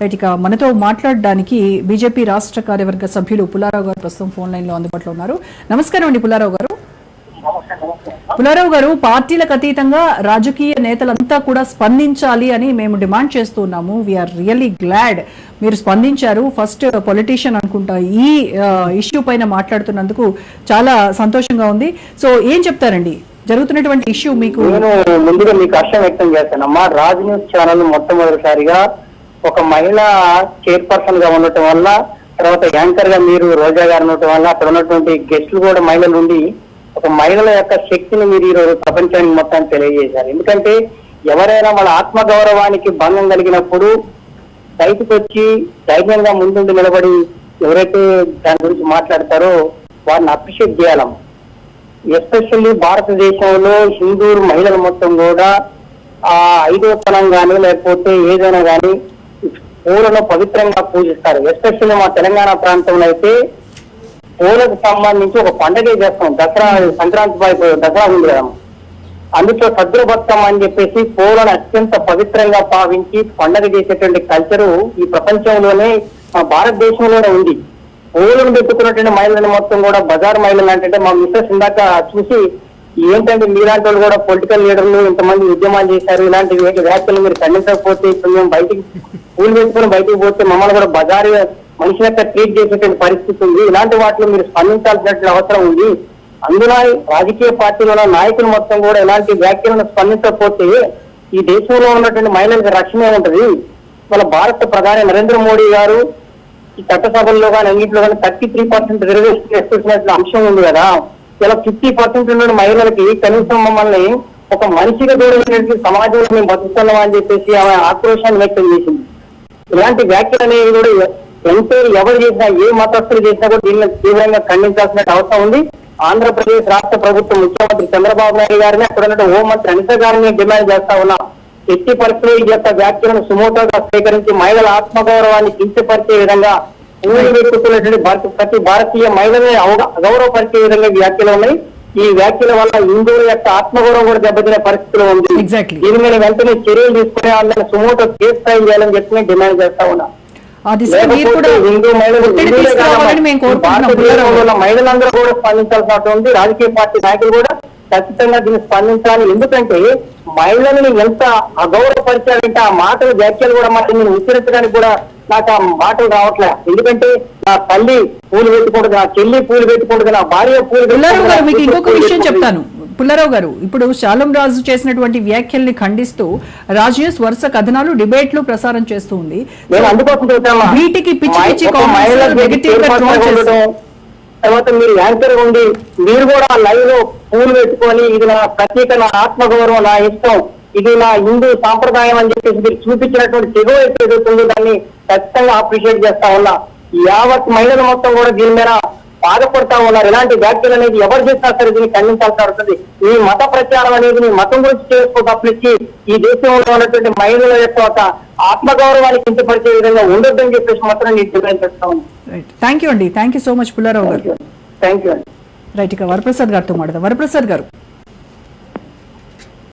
Right ఇక మనతో మాట్లాడడానికి బీజేపీ రాష్ట్ర కార్యవర్గ సభ్యులు పుల్లారావు గారు ప్రస్తుతం ఫోన్ లైన్లో అందుబాటులో ఉన్నారు. నమస్కారం అండి పుల్లారావు గారు. పుల్లారావు గారు పార్టీలకు అతీతంగా రాజకీయ నేతలంతా కూడా స్పందించాలి అని మేము డిమాండ్ చేస్తున్నాము వీఆర్ రియల్లీ గ్లాడ్ మీరు స్పందించారు. ఫస్ట్ పొలిటీషియన్ అనుకుంటా ఈ ఇష్యూ పైన మాట్లాడుతున్నందుకు చాలా సంతోషంగా ఉంది. సో ఏం చెప్తారండి? జరుగుతున్నటువంటి ఇష్యూ మీకు నేను ముందుగా మీకు హర్షం వ్యక్తం చేస్తానమ్మా. రాజ్ న్యూస్ ఛానల్ మొట్టమొదటిసారిగా ఒక మహిళ చైర్పర్సన్గా ఉండటం వల్ల తర్వాత యాంకర్గా మీరు రోజా గారు ఉండటం వల్ల అక్కడ ఉన్నటువంటి గెస్టులు కూడా మహిళలు ఉండి ఒక మహిళల యొక్క శక్తిని మీరు ఈరోజు ప్రపంచానికి మొత్తం తెలియజేశారు. ఎందుకంటే ఎవరైనా వాళ్ళ ఆత్మ గౌరవానికి భంగం కలిగినప్పుడు బయటకు వచ్చి ధైర్యంగా ముందుండి నిలబడి ఎవరైతే దాని గురించి మాట్లాడతారో వారిని అప్రిషియేట్ చేయాలం. ఎస్పెషల్లీ భారతదేశంలో హిందూ మహిళలు మొత్తం కూడా ఆ ఐదో పనం కానీ లేకపోతే ఏదైనా కానీ పూలను పవిత్రంగా పూజిస్తారు. ఎస్పెషల్లీ మా తెలంగాణ ప్రాంతంలో అయితే పూలకు సంబంధించి ఒక పండగ చేస్తాం. దసరా సంక్రాంతి పైపు దసరా ఉంది కదా. అందులో సద్ర అని చెప్పేసి పూలను అత్యంత పవిత్రంగా భావించి పండగ చేసేటువంటి కల్చరు ఈ ప్రపంచంలోనే మా భారతదేశంలోనే ఉంది. పూలను పెట్టుకున్నటువంటి మహిళలను మొత్తం కూడా బజార్ మహిళలు అంటే మా మిస్సెస్ ఇందాక చూసి ఏంటంటే మీలాంటి వాళ్ళు కూడా పొలిటికల్ లీడర్లు ఇంతమంది ఉద్యమాలు చేశారు ఇలాంటి వ్యాఖ్యలు మీరు ఖండించకపోతే ఇప్పుడు మేము బయటికి పూలు వేసుకుని బయటికి పోతే మమ్మల్ని కూడా బజారు మనిషి యొక్క ట్రీట్ చేసేటువంటి పరిస్థితి ఉంది. ఇలాంటి వాటిలో మీరు స్పందించాల్సినటువంటి అవసరం ఉంది. అందులో రాజకీయ పార్టీల నాయకులు మొత్తం కూడా ఇలాంటి వ్యాఖ్యలను స్పందించకపోతే ఈ దేశంలో ఉన్నటువంటి మహిళలకు రక్షణ ఉంటది మన భారత ప్రధాని నరేంద్ర మోడీ గారు ఈ చట్టసభల్లో కానీ అన్నింటిలో కానీ thirty three percent reservation expect అంశం ఉంది కదా. ఇలా ఫిఫ్టీ పర్సెంట్ ఉన్న మహిళలకి కనీసం మమ్మల్ని ఒక మనిషిగా దూరమైనటువంటి సమాజంలో మేము బతుకుతున్నాం అని చెప్పేసి ఆమె ఆక్రోషాన్ని వ్యక్తం చేసింది. ఇలాంటి వ్యాఖ్యలు అనేవి కూడా ఎంతో ఎవరు చేసినా ఏ మతస్థులు చేసినా కూడా దీన్ని తీవ్రంగా ఖండించాల్సిన అవసరం ఉంది. ఆంధ్రప్రదేశ్ రాష్ట్ర ప్రభుత్వం ముఖ్యమంత్రి చంద్రబాబు నాయుడు గారిని అక్కడ ఉన్న హోంమంత్రి అనిత గారిని డిమాండ్ చేస్తా ఉన్నాం. ఎట్టి పరిస్థితుల్లో ఈ యొక్క వ్యాఖ్యలను సుమోటోగా స్వీకరించి మహిళల ఆత్మగౌరవాన్ని కించపరిచే విధంగా పెట్టుకున్నటువంటి భారత ప్రతి భారతీయ మహిళని అగౌరవపరిచే విధంగా వ్యాఖ్యలు ఉన్నాయి. ఈ వ్యాఖ్యల వల్ల హిందువుల యొక్క ఆత్మగౌరవం కూడా దెబ్బతినే పరిస్థితిలో ఉంది. దీని మీద వెంటనే చర్యలు తీసుకునే వాళ్ళని సుమోటో కేసు ఫైల్ చేయాలని చెప్పి డిమాండ్ చేస్తా ఉన్నా. మహిళలందరూ కూడా స్పందించాల్సిన ఉంది. రాజకీయ పార్టీ నాయకులు కూడా ఖచ్చితంగా దీన్ని స్పందించాలి. ఎందుకంటే మహిళల్ని ఎంత అగౌరవపరిచారంటే ఆ మాటలు వ్యాఖ్యలు కూడా నేను ఉచ్చరించడానికి కూడా నాకు ఆ మాటలు రావట్లే. ఎందుకంటే నా తల్లి పూలు పెట్టుకుంటుంది నా చెల్లి పూలు పెట్టుకుంటుంది నా భార్య పూలు పుల్లారావు గారు మీకు ఇంకొక విషయం. చెప్తాను. పుల్లారావు గారు ఇప్పుడు శాలం రాజు చేసినటువంటి వ్యాఖ్యల్ని ఖండిస్తూ రాజ్ న్యూస్ వరుస కథనాలు డిబేట్లు ప్రసారం చేస్తూ ఉంది. వీటికి పిచ్చి పిచ్చి. తర్వాత మీరు యాంకర్ ఉండి మీరు కూడా లైవ్లో పూలు పెట్టుకొని ఇది నా ప్రత్యేక నా ఆత్మగౌరవం నా ఇష్టం ఇది నా హిందూ సాంప్రదాయం అని చెప్పేసి మీరు చూపించినటువంటి తెగువ ఏదైతుందో దాన్ని ఖచ్చితంగా అప్రిషియేట్ చేస్తా ఉన్నా. యావత్ మహిళలు మొత్తం కూడా దీని మీద బాధపడతా ఉన్నారు. ఇలాంటి వ్యాఖ్యలు అనేది ఎవరు చేసినా సరే దీన్ని ఖండించాల్సి వస్తుంది ఈ మత ప్రచారం అనేది మీ మతం గురించి చేసుకో తప్పించి ఈ దేశంలో ఉన్నటువంటి మహిళల యొక్క ఒక ఆత్మగౌరవాన్ని కించపరిచే విధంగా ఉండొద్దని చెప్పేసి మాత్రం నేను డిమాండ్ చేస్తా ఉన్నాను రైట్ థ్యాంక్ యూ అండి. Thank you so much Pullarao గారు. థ్యాంక్ యూ అండి. రైట్ ఇక వరప్రసాద్ గారితో మాట్లాడదాం. వరప్రసాద్ గారు.